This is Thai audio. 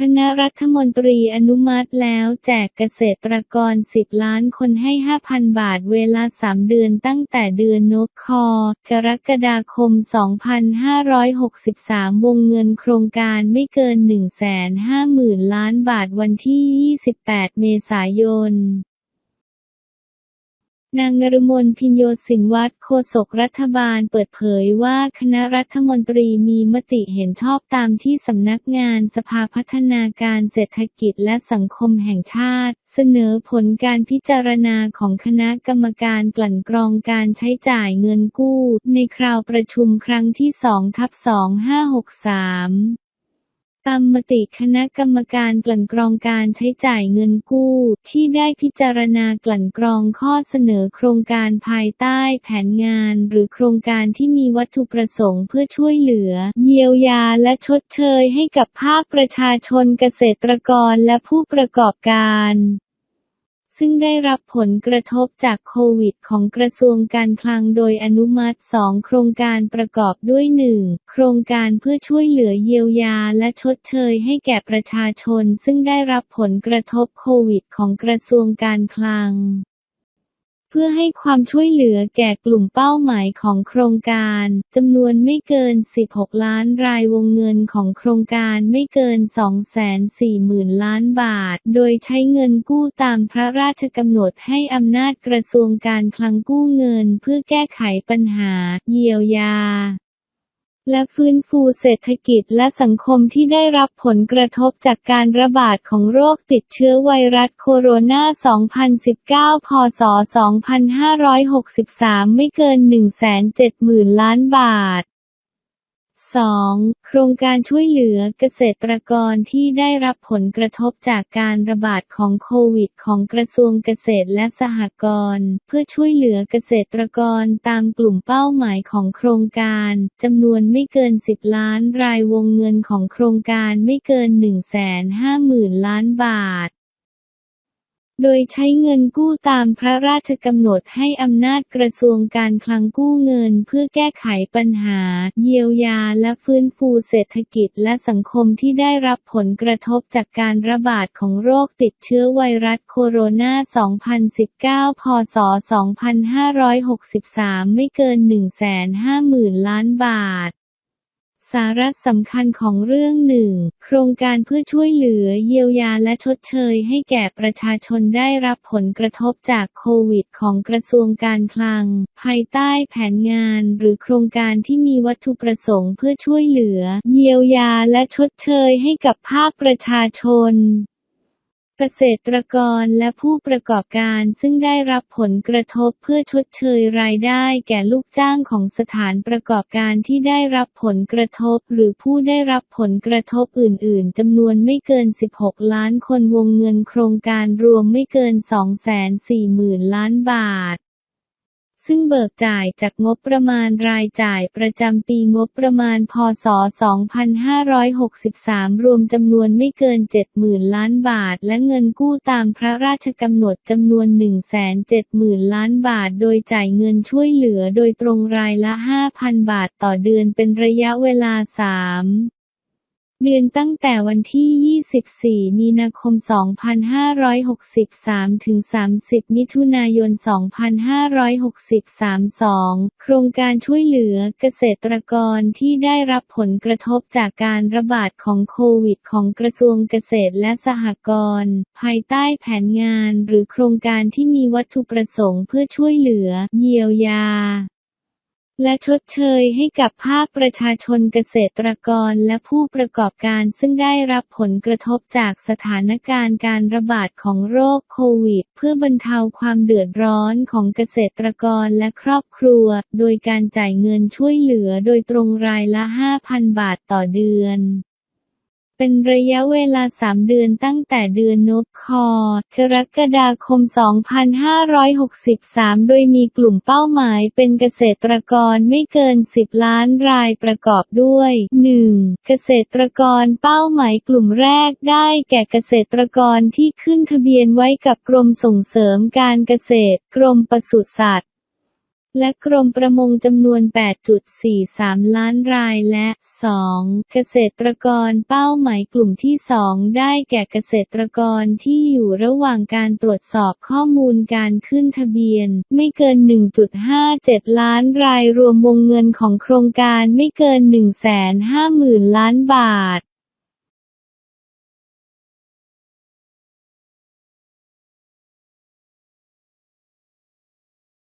คณะรัฐมนตรีอนุมัติแล้วแจกเกษตรกร 10 ล้านคนให้ 5,000 บาทเวลา 3 เดือนตั้งแต่เดือนนกคอ กรกฎาคม 2563 วงเงินโครงการไม่เกิน 150,000 ล้านบาทวันที่ 28 เมษายน นางนฤมลพิญโยสินวัตรโฆษกรัฐบาลเปิดเผยว่าคณะรัฐมนตรีมีมติเห็นชอบตามที่สำนักงานสภาพัฒนาการเศรษฐกิจและสังคมแห่งชาติ เสนอผลการพิจารณาของคณะกรรมการกลั่นกรองการใช้จ่ายเงินกู้ ในคราวประชุมครั้งที่2ทับ2563 ตามมติคณะกรรมการกลั่นกรองการใช้จ่ายเงินกู้ ที่ได้พิจารณากลั่นกรองข้อเสนอโครงการภายใต้แผนงาน หรือโครงการที่มีวัตถุประสงค์เพื่อช่วยเหลือ เยียวยาและชดเชยให้กับภาคประชาชนเกษตรกรและผู้ประกอบการ ซึ่งได้รับผลกระทบจากโควิดของกระทรวงการคลังโดยอนุมัติ 2 โครงการประกอบด้วย 1. โครงการเพื่อช่วยเหลือเยียวยาและชดเชยให้แก่ประชาชน ซึ่งได้รับผลกระทบโควิดของกระทรวงการคลัง เพื่อให้ความช่วยเหลือแก่กลุ่มเป้าหมายของโครงการจำนวนไม่เกิน 16 ล้านรายวงเงินของโครงการไม่เกิน 240,000 ล้านบาท โดยใช้เงินกู้ตามพระราชกำหนดให้อำนาจกระทรวงการคลังกู้เงินเพื่อแก้ไขปัญหา เยียวยา และฟื้นฟูเศรษฐกิจและสังคมที่ได้รับผลกระทบจากการระบาดของโรคติดเชื้อไวรัสโคโรนา 2019 พศ 2563 ไม่เกิน 170,000 ล้านบาท 2. โครงการช่วยเหลือเกษตรกรที่ได้รับผลกระทบจากการระบาดของโควิด ของกระทรวงเกษตรและสหกรณ์เพื่อช่วยเหลือเกษตรกรตามกลุ่มเป้าหมายของโครงการจำนวนไม่เกิน 10 ล้านรายวงเงินของโครงการไม่เกิน 150,000 ล้านบาท โดยใช้เงินกู้ตามพระราชกำหนดให้อำนาจกระทรวงการคลังกู้เงินเพื่อแก้ไขปัญหา เยียวยาและฟื้นฟูเศรษฐกิจและสังคมที่ได้รับผลกระทบจากการระบาดของโรคติดเชื้อไวรัสโคโรนา 2019 พศ 2563 ไม่เกิน 150,000 ล้านบาท สาระสำคัญของเรื่องหนึ่งโครงการเพื่อช่วยเหลือเยียวยาและชดเชยให้แก่ประชาชนได้รับผลกระทบจากโควิดของกระทรวงการคลัง ภายใต้แผนงานหรือโครงการที่มีวัตถุประสงค์เพื่อช่วยเหลือ เยียวยาและชดเชยให้กับภาคประชาชน เกษตรกรและผู้ประกอบการซึ่งได้รับผลกระทบเพื่อชดเชยรายได้แก่ลูกจ้างของสถานประกอบการที่ได้รับผลกระทบ หรือผู้ได้รับผลกระทบอื่น ๆจำนวนไม่เกิน 16 ล้านคนวงเงินโครงการรวมไม่เกิน 240,000 ล้านบาท ซึ่งเบิกจ่ายจากงบประมาณรายจ่ายประจำปีงบประมาณ พศ 2563 รวมจำนวนไม่เกิน 70,000 ล้านบาท และเงินกู้ตามพระราชกำหนดจำนวน 170,000 ล้านบาท โดยจ่ายเงินช่วยเหลือโดยตรงรายละ 5,000 บาทต่อเดือนเป็นระยะเวลา 3 เดือนตั้งแต่วันที่ 24 มีนาคม 2563 ถึง 30 มิถุนายน 2563 2. โครงการช่วยเหลือเกษตรกรที่ได้รับผลกระทบจากการระบาดของโควิดของกระทรวงเกษตรและสหกรณ์ภายใต้แผนงานหรือโครงการที่มีวัตถุประสงค์เพื่อช่วยเหลือ เยียวยา และชดเชยให้กับภาคประชาชนเกษตรกรและผู้ประกอบการซึ่งได้รับผลกระทบจากสถานการณ์การระบาดของโรคโควิด เพื่อบรรเทาความเดือดร้อนของเกษตรกรและครอบครัว โดยการจ่ายเงินช่วยเหลือโดยตรงรายละ 5,000 บาทต่อเดือน เป็นระยะเวลา 3 เดือนตั้งแต่เดือนนกคอกรกฎาคม 2563 โดยมีกลุ่มเป้าหมายเป็นเกษตรกรไม่เกิน 10 ล้านรายประกอบด้วย 1. เกษตรกรเป้าหมายกลุ่มแรกได้แก่เกษตรกรที่ขึ้นทะเบียนไว้กับกรมส่งเสริมการเกษตร กรมปศุสัตว์ และกรมประมงจำนวน 8.43 ล้านรายและ 2. เกษตรกรเป้าหมายกลุ่มที่ 2 ได้แก่เกษตรกรที่อยู่ระหว่างการตรวจสอบข้อมูลการขึ้นทะเบียน ไม่เกิน 1.57 ล้านรายรวมวงเงินของโครงการไม่เกิน 150,000 ล้านบาท